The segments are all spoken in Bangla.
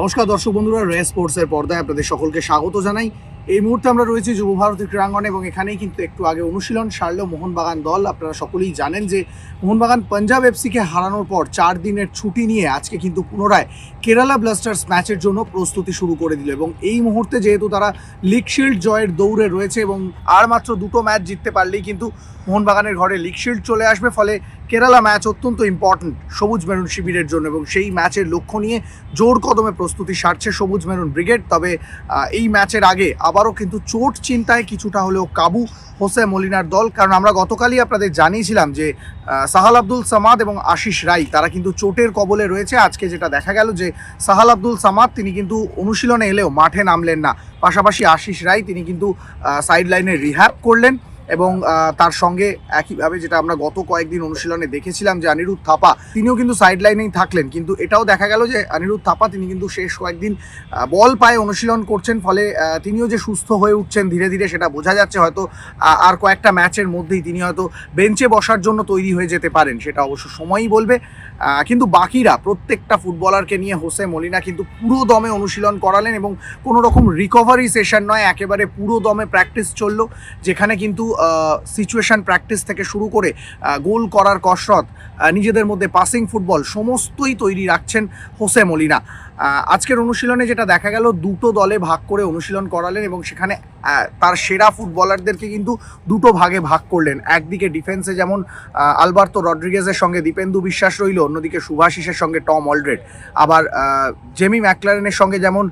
নমস্কার দর্শক বন্ধুরা রে স্পোর্টসের পর্দায় আপনাদের সকলকে স্বাগত জানাই। এই মুহূর্তে আমরা রয়েছি যুব ভারতী ক্রীড়াঙ্গনে এবং এখানেই কিন্তু একটু আগে অনুশীলন সারল মোহনবাগান দল। আপনারা সকলেই জানেন যে মোহনবাগান পাঞ্জাব এফসিকে হারানোর পর চার দিনের ছুটি নিয়ে আজকে কিন্তু পুনরায় কেরালা ব্লাস্টার্স ম্যাচের জন্য প্রস্তুতি শুরু করে দিল এবং এই মুহূর্তে যেহেতু তারা লিগ শিল্ড জয়ের দৌড়ে রয়েছে এবং আর মাত্র দুটো ম্যাচ জিততে পারলেই কিন্তু মোহনবাগানের ঘরে লিগ শিল্ড চলে আসবে। ফলে কেরালা ম্যাচ অত্যন্ত ইম্পর্ট্যান্ট সবুজ মেরুন শিবিরের জন্য এবং সেই ম্যাচের লক্ষ্য নিয়ে জোর কদমে প্রস্তুতি সারছে সবুজ মেরুন ব্রিগেড তবে এই ম্যাচের আগে আবারও কিন্তু চোট চিন্তায় কিছুটা হলেও কাবু হোসে মলিনার দল। কারণ আমরা গতকালই আপনাদের জানিয়েছিলাম যে সাহাল আব্দুল সামাদ এবং আশিস রাই, তারা কিন্তু চোটের কবলে রয়েছে। আজকে যেটা দেখা গেল যে, সাহাল আব্দুল সামাদ তিনি কিন্তু অনুশীলনে এলেও মাঠে নামলেন না। পাশাপাশি আশিস রাই তিনি কিন্তু সাইড লাইনে রিহ্যাব করলেন। এবং তার সঙ্গে একইভাবে যেটা আমরা গত কয়েকদিন অনুশীলনে দেখেছিলাম যে অনিরুদ্ধ থাপা, তিনিও কিন্তু সাইড লাইনেই থাকলেন। কিন্তু এটাও দেখা গেল যে অনিরুদ্ধ থাপা, তিনি কিন্তু শেষ কয়েকদিন বল পায়ে অনুশীলন করছেন, ফলে তিনিও যে সুস্থ হয়ে উঠছেন ধীরে ধীরে সেটা বোঝা যাচ্ছে হয়তো আর কয়েকটা ম্যাচের মধ্যেই তিনি হয়তো বেঞ্চে বসার জন্য তৈরি হয়ে যেতে পারেন, সেটা অবশ্য সময়ই বলবে। কিন্তু বাকিরা, প্রত্যেকটা ফুটবলারকে নিয়ে হোসে মলিনা কিন্তু পুরো দমে অনুশীলন করালেন এবং কোনো রকম রিকভারি সেশন নয়, একেবারে পুরো দমে প্র্যাকটিস চলল, যেখানে কিন্তু সিচুয়েশন প্র্যাকটিস থেকে শুরু করে গোল করার কসরত নিজেদের মধ্যে পাসিং ফুটবল সমস্তই তৈরি রাখছেন হোসে মলিনা। আজকের অনুশীলনে যেটা দেখা গেল, দুটো দলে ভাগ করে অনুশীলন করালেন এবং সেখানে তার সেরা ফুটবলারদেরকে কিন্তু দুটো ভাগে ভাগ করলেন। একদিকে ডিফেন্সে যেমন আলবার্তো রড্রিগেজের সঙ্গে দীপেন্দু বিশ্বাস রইল, অন্যদিকে সুভাশিসের সঙ্গে টম অলড্রেড আবার জেমি ম্যাকলারেনের সঙ্গে যেমন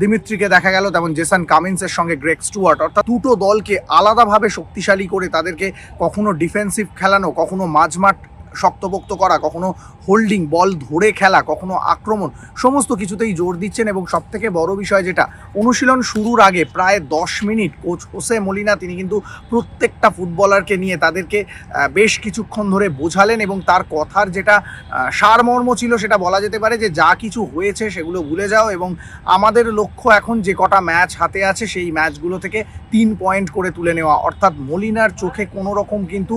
দিমিত্রিকে দেখা গেল, তেমন জেসান কামিন্সের সঙ্গে গ্রেক স্টুয়ার্ট। অর্থাৎ দুটো দলকে আলাদাভাবে শক্তিশালী করে তাদেরকে কখনো ডিফেন্সিভ খেলানো কখনো মাঝমাঠ শক্তপোক্ত করা, কখনো হোল্ডিং বল ধরে খেলা, কখনো আক্রমণ, সমস্ত কিছুতেই জোর দিচ্ছেন এবং সবথেকে বড় বিষয় যেটা, অনুশীলন শুরুর আগে প্রায় দশ মিনিট কোচ হোসে মলিনা তিনি কিন্তু প্রত্যেকটা ফুটবলারকে নিয়ে তাদেরকে বেশ কিছুক্ষণ ধরে বোঝালেন এবং তার কথার যেটা সারমর্ম ছিল সেটা বলা যেতে পারে যে যা কিছু হয়েছে সেগুলো ভুলে যাও এবং আমাদের লক্ষ্য এখন যে কটা ম্যাচ হাতে আছে সেই ম্যাচগুলো থেকে তিন পয়েন্ট করে তুলে নেওয়া। অর্থাৎ মলিনার চোখে কোনো রকম কিন্তু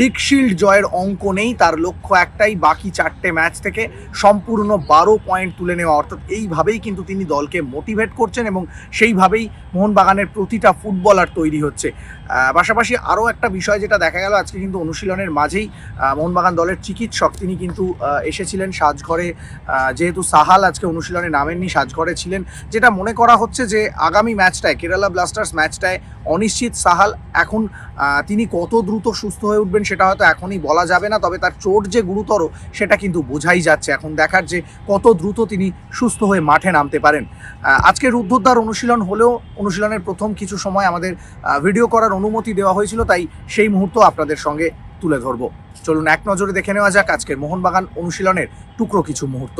লিগ শিল্ড জয়ের অঙ্ক নেই, তার লক্ষ্য একটাই, বাকি চারটে ম্যাচ থেকে সম্পূর্ণ বারো পয়েন্ট তুলে নেওয়া। অর্থাৎ এইভাবেই কিন্তু তিনি দলকে মোটিভেট করছেন এবং সেইভাবেই মোহনবাগানের প্রতিটা ফুটবলার তৈরি হচ্ছে। পাশাপাশি আরও একটা বিষয় যেটা দেখা গেল, আজকে কিন্তু অনুশীলনের মাঝেই মোহনবাগান দলের চিকিৎসক তিনি কিন্তু এসেছিলেন সাজঘরে। যেহেতু সাহাল আজকে অনুশীলনে নামেননি, সাজঘরে ছিলেন, যেটা মনে করা হচ্ছে যে আগামী ম্যাচটায় কেরালা ব্লাস্টার্স ম্যাচটায় অনিশ্চিত সাহাল এখন তিনি কত দ্রুত সুস্থ হয়ে উঠবেন সেটা হয়তো এখনই বলা যাবে না, তবে তার চোট যে গুরুতর, সেটা কিন্তু বোঝাই যাচ্ছে। এখন দেখার যে কত দ্রুত তিনি সুস্থ হয়ে মাঠে নামতে পারেন। আজকে রুদ্ধদ্বার অনুশীলন হলেও, অনুশীলনের প্রথম কিছু সময় আমাদের ভিডিও করার অনুমতি দেওয়া হয়েছিল, তাই সেই মুহূর্ত আপনাদের সঙ্গে তুলে ধরবো। চলুন এক নজরে দেখে নেওয়া যাক আজকের মোহনবাগান অনুশীলনের টুকরো কিছু মুহূর্ত।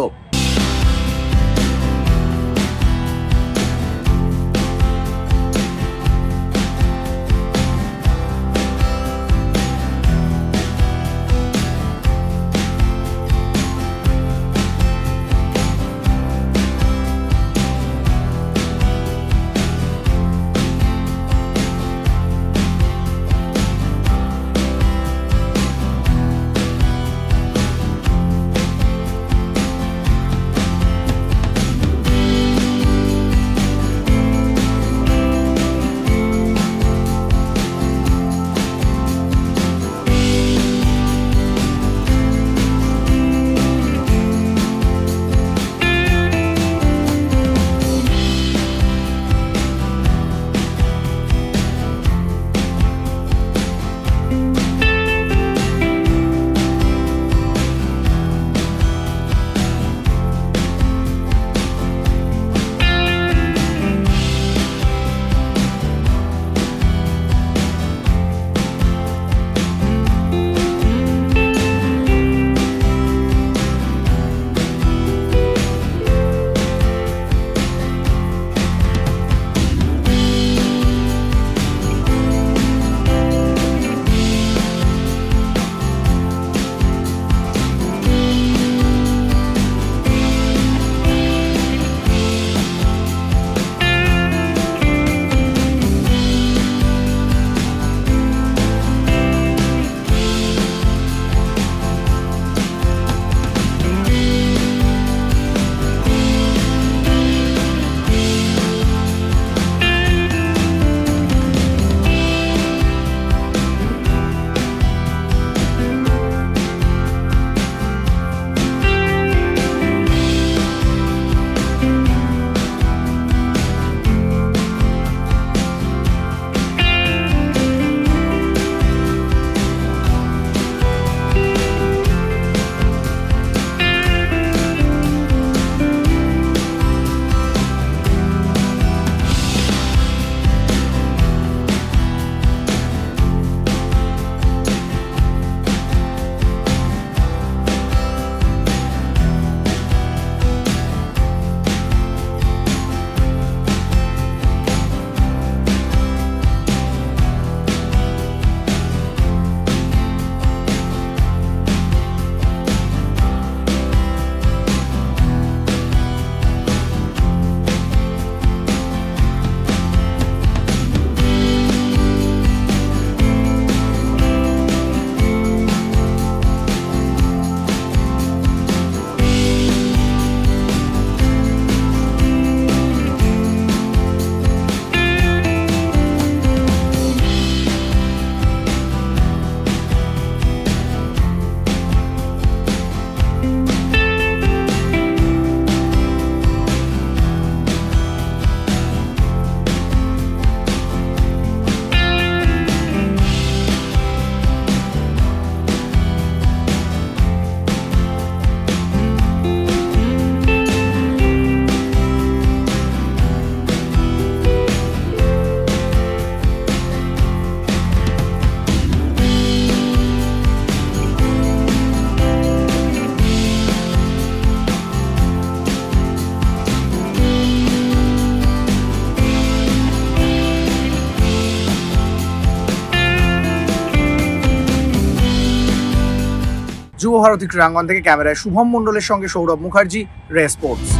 যুব ভারতী ক্রীড়াঙ্গন থেকে ক্যামেরায় শুভম মন্ডলের সঙ্গে সৌরভ মুখার্জি রে স্পোর্টস।